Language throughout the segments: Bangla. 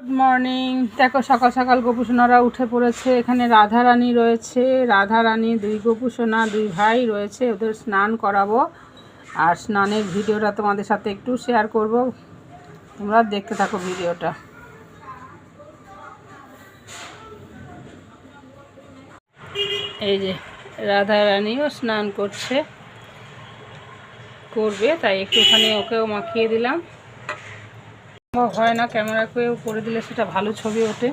গুড মর্নিং দেখো, সকাল সকাল গোপুসোনারা উঠে পড়েছে। এখানে রাধা রানী রয়েছে। রাধা রানী দুই গোপুসোনা, দুই ভাই রয়েছে। ওদের স্নান করাবো। আর স্নানের ভিডিওটা তোমাদের সাথে একটু শেয়ার করব। তোমরা দেখতে থাকো ভিডিওটা। এই যে রাধা রানীও স্নান করছে। করবে, তাই একটুখানি ওকেও মাখিয়ে দিলাম। হয় না ক্যামেরা করেও করে দিলে সেটা ভালো ছবি ওঠে।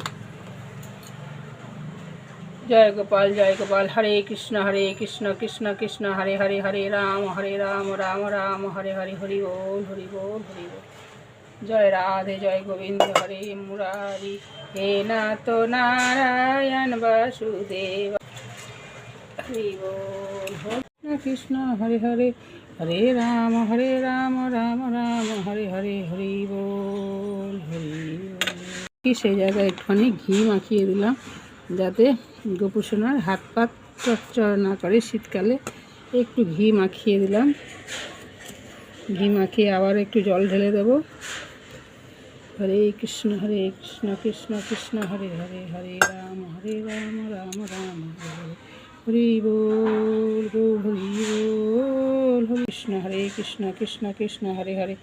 জয় গোপাল জয় গোপাল, হরে কৃষ্ণ হরে কৃষ্ণ কৃষ্ণ কৃষ্ণ, হরে হরে হরে রাম হরে রাম রাম রাম, হরে হরে হরি বল হরি বল হরি বল। জয় রাধে, জয় গোবিন্দ, হরে মুরারি, হে নাথ নারায়ণ বাসুদেব, হরি বল কৃষ্ণ, হরে হরে হরে রাম হরে রাম রাম রাম, হরে হরে, হরি বল, হরি সেই জায়গায় একটুখানি ঘি মাখিয়ে দিলাম, যাতে গোপুসোনার হাত পাত চচ্চর না করে শীতকালে। একটু ঘি মাখিয়ে দিলাম। ঘি মাখিয়ে আবার একটু জল ঢেলে দেবো। হরে কৃষ্ণ হরে কৃষ্ণ কৃষ্ণ কৃষ্ণ, হরে হরে হরে রাম হরে রাম রাম রাম হরে, হরি বল কৃষ্ণ হরে কৃষ্ণ কৃষ্ণ কৃষ্ণ, হরে হরে।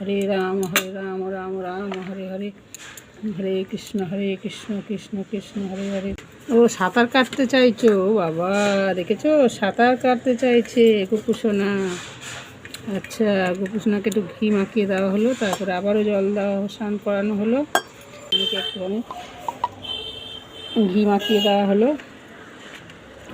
হরে রাম হরে রাম রাম রাম, হরে হরে। হরে কৃষ্ণ হরে কৃষ্ণ কৃষ্ণ কৃষ্ণ, হরে হরে। ও সাঁতার কাটতে চাইছো? বাবা, দেখেছ? সাঁতার কাটতে চাইছে কুকুসোনা আচ্ছা গোপুসোনাকে একটু ঘি মাখিয়ে দেওয়া হলো, তারপরে আবারও জল দেওয়া স্নান করানো হলো। একটুখানি ঘি মাখিয়ে দেওয়া হলো।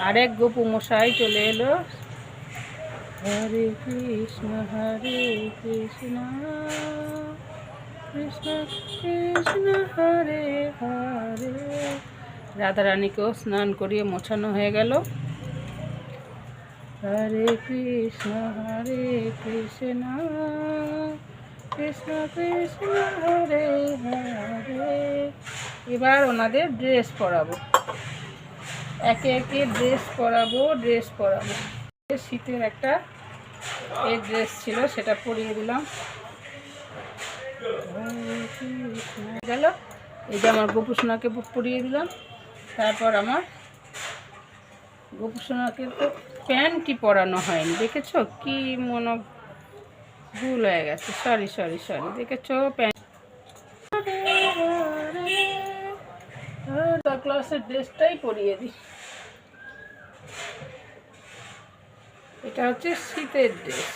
আরেক গোপু মশাই চলে এলো। হরে কৃষ্ণ হরে কৃষ্ণ কৃষ্ণ কৃষ্ণ, হরে হরে। রাধারানীকেও স্নান করিয়ে মোছানো হয়ে গেল। হরে কৃষ্ণ হরে কৃষ্ণ কৃষ্ণ কৃষ্ণ, হরে হরে। এবার ওনাদের ড্রেস পরাবো। একে একে ড্রেস পরাবো ড্রেস পরাবো। শীতের একটা এই ড্রেস ছিল, সেটা পরিয়ে দিলাম। গেল। এই যে আমার গোপুসোনাকে পরিয়ে দিলাম। তারপর আমার গোপুসোনাকে তো প্যান্টই পরানো হয়নি, দেখেছ? কি মনে ভুল হয়ে গেছে। সরি সরি সরি দেখেছ? প্যান্ট ক্লাসের ড্রেসটাই পরিয়ে দিই। এটা হচ্ছে শীতের ড্রেস।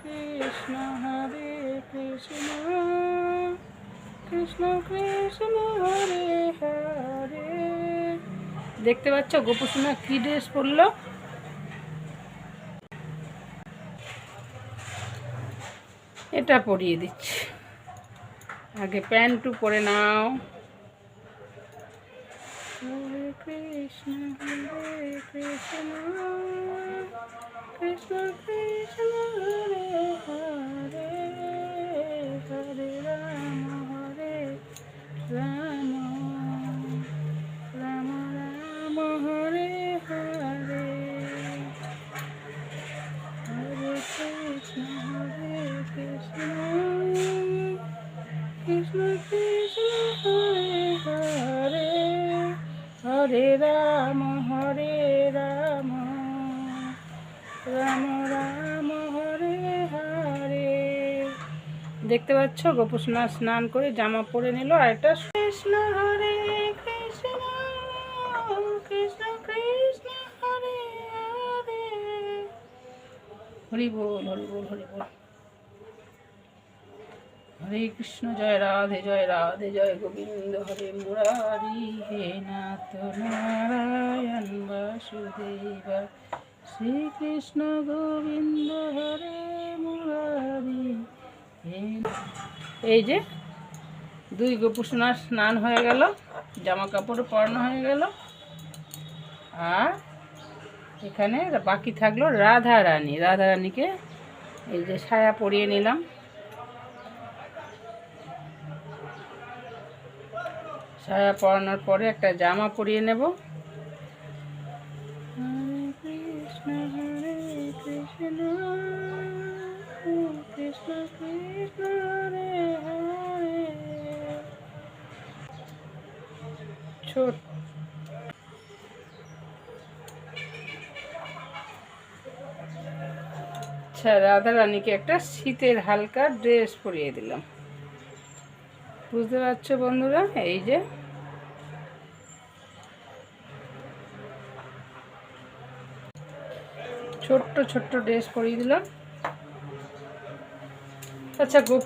কৃষ্ণ, হরে কৃষ্ণ কৃষ্ণ কৃষ্ণ দেখতে পাচ্ছ গোপুসোনা কি ড্রেস পরলো? এটা পরিয়ে দিচ্ছি। আগে প্যান্টু পরে নাও। কৃষ্ণ, হরে কৃষ্ণ কৃষ্ণ কৃষ্ণ, হরে হরে হরে রাম হরে রাম রাম রাম, হরে হরে। হরে রাম হরে রাম। রাম রাম, হরে হরে। দেখতে পাচ্ছ, গোপুসোনা স্নান করে জামা পরে নিল, আর একটা কৃষ্ণ হরে, কৃষ্ণ কৃষ্ণ কৃষ্ণ হরে হরে। হরি বল হরি বল হরি বল। হরে কৃষ্ণ, জয় রাধে জয় রাধে, জয় গোবিন্দ, হরে মুরারি, হে নাথ নারায়ণ বাসুদেবা, শ্রীকৃষ্ণ গোবিন্দ হরে মুরারি, হে এই যে দুই গোপুসোনার স্নান হয়ে গেল জামা কাপড় পরানো হয়ে গেল, আর এখানে বাকি থাকল রাধা রানী রাধা রানীকে এই যে ছায়া পরিয়ে নিলাম। ছায়া পরানোর পরে একটা জামা পরিয়ে নেব। ছোট আচ্ছা রাধা রানীকে একটা শীতের হালকা ড্রেস পরিয়ে দিলাম। বুঝতে পারছ বন্ধুরা? এই যে। ছোট্ট ছোট্ট ড্রেস পরিয়ে দিলাম। আচ্ছা গো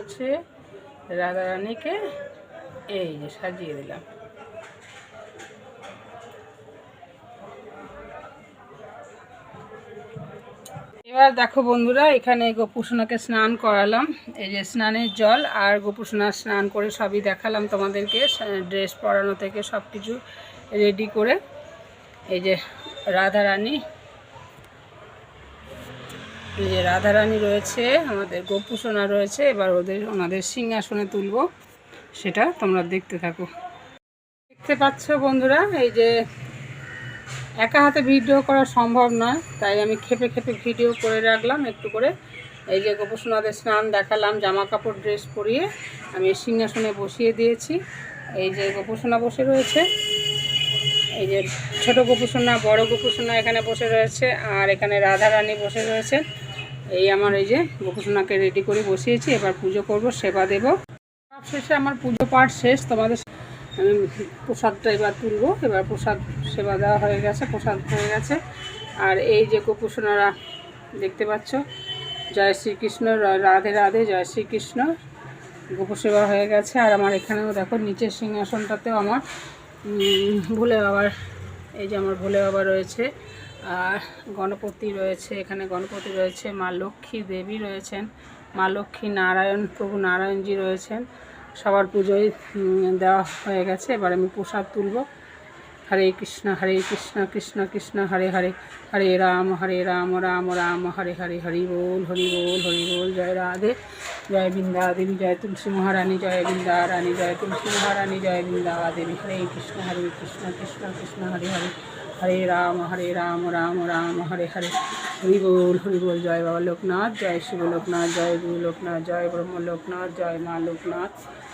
আছে রাধা রানীকে এই যে সাজিয়ে দিলাম। এবার দেখো বন্ধুরা, এখানে গোপুসোনাকে স্নান করালাম। এই যে স্নানের জল আর গোপুসোনা স্নান করে সবই দেখালাম তোমাদেরকে, ড্রেস পরানো থেকে সব কিছু রেডি করে। এই যে রাধা রানী এই যে রাধা রানী রয়েছে, আমাদের গোপুসোনা রয়েছে, এবার ওদের, ওনাদের সিংহাসনে তুলবো, সেটা তোমরা দেখতে থাকো। দেখতে পাচ্ছ বন্ধুরা, এই যে একা হাতে ভিডিও করা সম্ভব নয়, তাই আমি খেপে খেপে ভিডিও করে রাখলাম, একটু করে। এই যে গোপুসোনাদের স্নান দেখালাম জামা কাপড় ড্রেস পরিয়ে আমি সিংহাসনে বসিয়ে দিয়েছি। এই যে গোপুসোনা বসে রয়েছে। এই যে ছোট গোপুসোনা, বড় গোপুসোনা এখানে বসে রয়েছে, আর এখানে রাধা রানী বসে রয়েছে। এই আমার এই যে গোপুসোনাকে রেডি করে বসিয়েছি, এবার পুজো করব, সেবা দেব। সব শেষে আমার পুজো পাঠ শেষ, তোমাদের আমি প্রসাদটা এবার তুলবো। এবার প্রসাদ সেবা দেওয়া হয়ে গেছে, প্রসাদ হয়ে গেছে। আর এই যে গোপুসোনারা দেখতে পাচ্ছ, জয় শ্রীকৃষ্ণ রাধে রাধে, জয় শ্রীকৃষ্ণ গোপু সেবা হয়ে গেছে। আর আমার এখানেও দেখো, নিচের সিংহাসনটাতেও আমার ভোলে বাবার, এই যে আমার ভোলে বাবা রয়েছে। আর গণপতি রয়েছে, এখানে গণপতি রয়েছে, মা লক্ষ্মী দেবী রয়েছেন, মা লক্ষ্মী নারায়ণ, প্রভু নারায়ণজি রয়েছেন। সবার পুজোয় দেওয়া হয়ে গেছে। এবার আমি প্রসাদ তুলব। হরে কৃষ্ণ হরে কৃষ্ণ কৃষ্ণ কৃষ্ণ, হরে হরে। হরে রাম হরে রাম রাম রাম, হরে হরে, হরি বল হরি বল হরি বল। জয় রাধে, জয় বৃন্দা দেবী জয় তুলসী মহারানী, জয় বৃন্দা রানী জয় তুলসী মহারানী, জয় বৃন্দা দেবী হরে কৃষ্ণ হরে কৃষ্ণ কৃষ্ণ কৃষ্ণ, হরে হরে। হরে রাম হরে রাম রাম রাম, হরে হরে। হরি বল হরি বল, জয় বাবা লোকনাথ, জয় শিব লোকনাথ, জয় গুরু লোকনাথ, জয় ব্রহ্ম লোকনাথ, জয় মা লোকনাথ।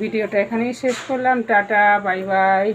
ভিডিওটা এখানেই শেষ করলাম টাটা বাই বাই।